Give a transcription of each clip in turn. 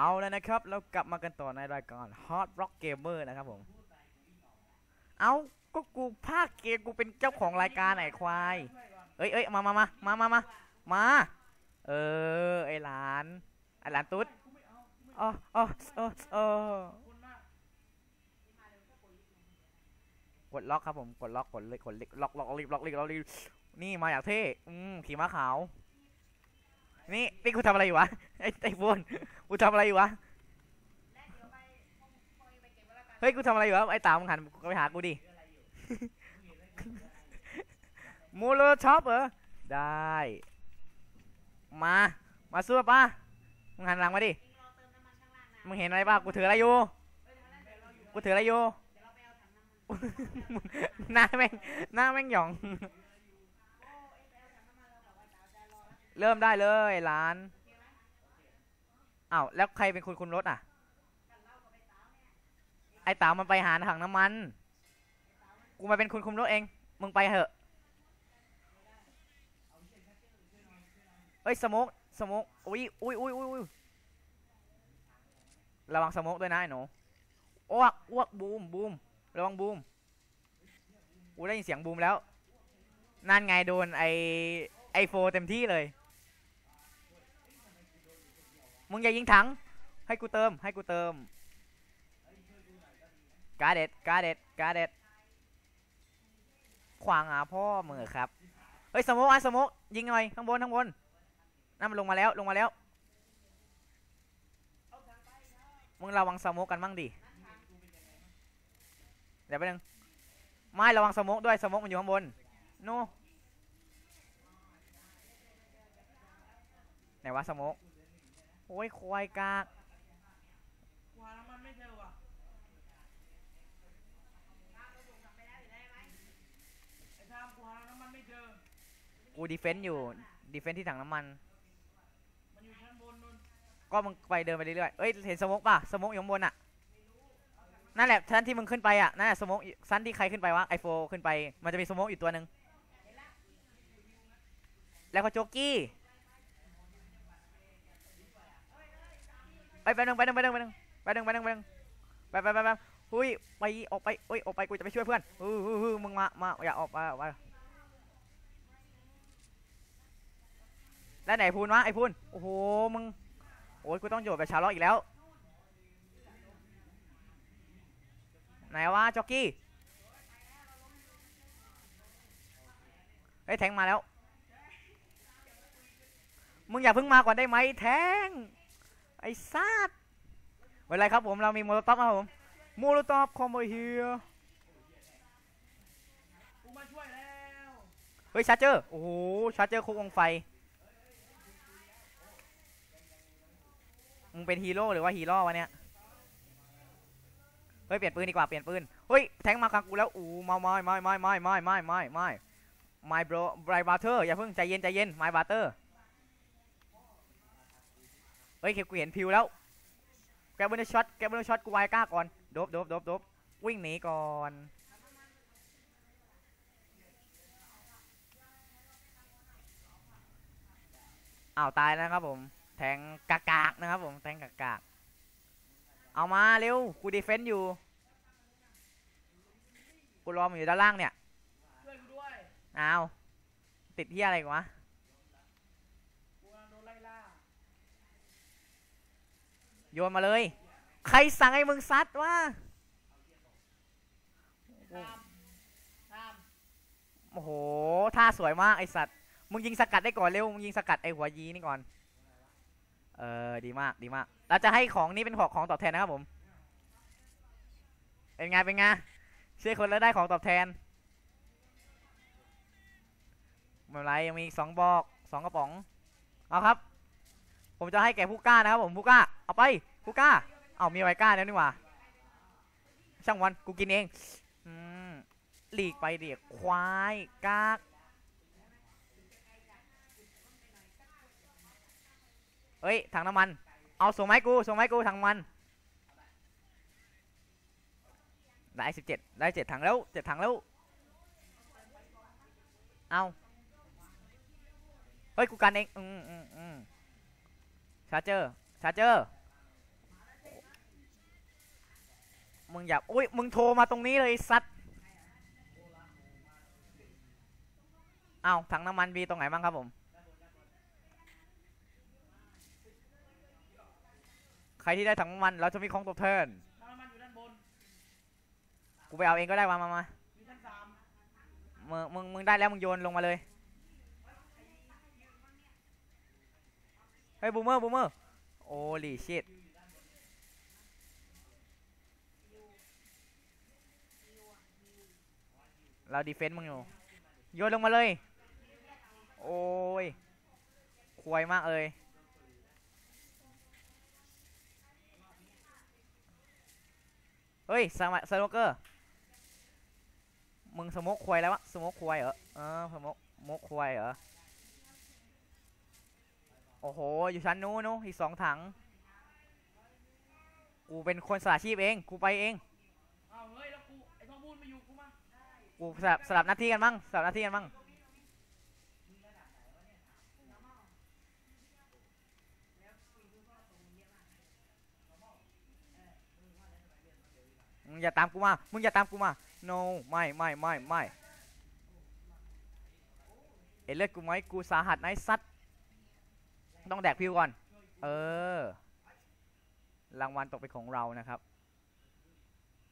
เอาแล้วนะครับเรากลับมากันต่อในรายการ Hot Rock Gamer นะครับผม เอาก็กูภาคเกมกูเป็นเจ้าของรายการไหนควาย เอ้ยเอ้ยมามามามามามามา เออ ไอหลานไอหลานตุ๊ดอ๋ออ๋ออ๋ออ๋อกดล็อกครับผม กดล็อก กดเลยกดล็อกล็อกรีบล็อกรีบล็อกรีบนี่มาอย่างเท่ อืมขี่ม้าขาว นี่นี่กูทำอะไรอยู่วะไอ้ไอ้บนกูทำอะไรอยู่วะเฮ้ยกูทำอะไรอยู่วะไอ้ตามึงหันไปหากูดิมูโลช็อปเหรอได้ มามาสู้ป่ะมึงหันหลังมาดิมึงเห็นอะไรป่ะกูถืออะไรอยู่กูถืออะไรอยู่หน้าแม่งหน้าแม่งหยอง เริ่มได้เลยร้านอ้าวแล้วใครเป็นคนคุมรถอะ ไอ้เต๋ามันไปหาถังน้ำมัน กูมาเป็นคนคุมรถเอง มึงไปเถอะเอ้ยสโมกสมกอุ้ยอุ้ยอุ้ยอุ้ยอุ้ยระวังสโมกด้วยนะไอ้หนูอ้วกอ้วกบูมบูมระวังบูมกูได้ยินเสียงบูมแล้ว นั่นไงโดนไอไอโฟเต็มที่เลย มึงอย่ายิงถัง ให้กูเติม ให้กูเติม กาเด็ดกาเด็ดกาเด็ดขวางหาพ่อมือครับ เฮ้ยสโมกไอ้สโมกยิงหน่อยข้างบนข้างบนนั่นมันลงมาแล้วลงมาแล้ว มึงระวังสโมกกันบ้างดิ เดี๋ยวไปบนึงไม่ระวังสโมกด้วยสโมกมันอยู่ข้างบนโนไหนวะสโมก โอ้ยควายกากกูหาน้ำมันไม่เจอว่ะไอ้ทามกูหาน้ำมันไม่เจอ กูดีเฟนต์อยู่ดีเฟนต์ที่ถังน้ำมัน มันอยู่ชั้นบนนู่นก็มึงไปเดินไปเรื่อยๆเอ้ยเห็นสโมกป่ะสโมกอยู่ข้างบนอะ นั่นแหละชั้นที่มึงขึ้นไปอะนั่นแหละสโมกชั้นที่ใครขึ้นไปวะไอโฟขึ้นไป มันจะมีสโมกอยู่ตัวหนึ่งแล้วก็โจกกี้ ไปไปหนึ่งไปหนึ่งไปหนึ่งไปหนึ่งไปหนึ่งไปหนึ่งไปหนึ่งไปไปไปไปหุ้ยไปออกไปเอ้ยออกไปกูจะไปช่วยเพื่อนฮึฮึฮึมึงมามาอย่าออกมาออกมาแล้วไหนพูนวะไอพูนโอ้โหมึงโอ้ยกูต้องโยนไปชาร์ลอตอีกแล้ว ไหนวะจ็อกกี้เฮ้ยแทงมาแล้ว มึงอย่าเพิ่งมาก่อนได้ไหมแทง ไอ้ซาดไม่เป็นไรครับผมเรามีโมโลท็อปครับผมโมโลท็อปคอมโบเฮียกูมาช่วยแล้วเฮ้ยชาร์เจอร์โอ้โหชาร์เจอร์คุกวงไฟมึงเป็นฮีโร่หรือว่าฮีโร่วะเนี่ยเฮ้ยเปลี่ยนปืนดีกว่าเปลี่ยนปืนเฮ้ยแทงมาคังกูแล้วอู้มาไม่ไม่ไม่ไม่ไม่ไม่ไม่ไม่ my bro my brother อย่าเพิ่งใจเย็นใจเย็น my brother เฮ้ยเคกูเห็นพิวแล้ว แกบนช็อตแกบนช็อตกูไวก้าก่อนโดบโดบโดบโดบวิ่งหนีก่อนอ้าวตายแล้วนะครับผม แทงกากากนะครับผมแทงกากากเอามาเร็วกูดีเฟนต์อยู่กูรอมันอยู่ด้านล่างเนี่ยช่วยกูด้วยอ้าวติดที่อะไรกวะ กูกำลังโดนไล่ล่า โยนมาเลย ใครสั่งให้มึงซัดวะโอ้โหท่าสวยมากไอสัตว์ มึงยิงสกัดได้ก่อนเร็ว มึงยิงสกัดไอหัวยีนี่ก่อน เออ ดีมาก ดีมาก เราจะให้ของนี้เป็นของของตอบแทนนะครับผม เป็นไง เป็นไงช่วยคนแล้วได้ของตอบแทนไม่เป็นไรยังมีสองบอกสองกระป๋อง เอาครับ ผมจะให้แก่ผู้กล้านะครับผมผู้กล้า เอาไป ผู้กล้า เอามีไวก้าแล้วนี่หว่า ช่างวันกูกินเองหลีกไปเด็กควายกากเฮ้ยถังน้ำมัน เอาส่งไม้กูส่งไม้กูถังมันได้สิบเจ็ดได้เจ็ดถังแล้วเจ็ดถังแล้ว เอาเฮ้ยกูกันเองอืมอืมอืมชาร์เจอร์ชาร์เจอร์ มึงอย่าอุ้ยมึงโทรมาตรงนี้เลยไอ้สัตว์เอาถังน้ำมันมีตรงไหนบ้างครับผม ใครที่ได้ถังน้ำมันเราจะมีของตอบแทนน้ำมันอยู่ด้านบนกูไปเอาเองก็ได้มามามามีชั้นสามมึงมึงมึงได้แล้วมึงโยนลงมาเลย เฮ้ยบูมเมอร์บูมเมอร์โอ้ลีชิต เราดีเฟนต์มึงอยู่ โยนลงมาเลย โอ้ยควยมากเลยเฮ้ยสมัสโลเกอร์ มึงสมกควยแล้ววะสมกควยเหรอ เออสมกมกควยเหรอ โอ้โห อยู่ชั้นนู้นนู้อีกสองถัง กูเป็นคนสละชีพเอง กูไปเอง กูสลับสลับหน้าที่กันบ้งสลับหน้าที่กันบ้งมึงอย่าตามกูมา มึงอย่าตามกูมา no ไม่ไม่ไม่ไม่เห็นเลือดกูไหมกูสาหัสไอ้สัตว์ต้องแดกพิวก่อน เออ รางวัลตกเป็นของเรานะครับ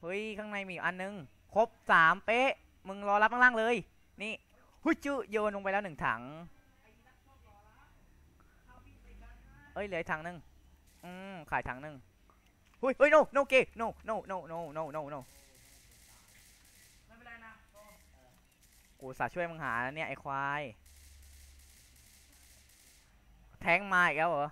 เฮ้ย ข้างในมีอันนึง ครบสามเป๊ะ มึงรอรับข้างล่างเลย นี่หุ้ยจื้อโยนลงไปแล้วหนึ่งถัง เอ้ยเหลืออกถังหนึ่งอืมขายถังหนึ่งหุ้ยเฮ้ย no no เก no no no no no no no ไม่เป็นไรนะโตกูสาช่วยมึงหาแล้วเนี่ยไอ้ควาย แทงมาอีกแล้วเหรอแ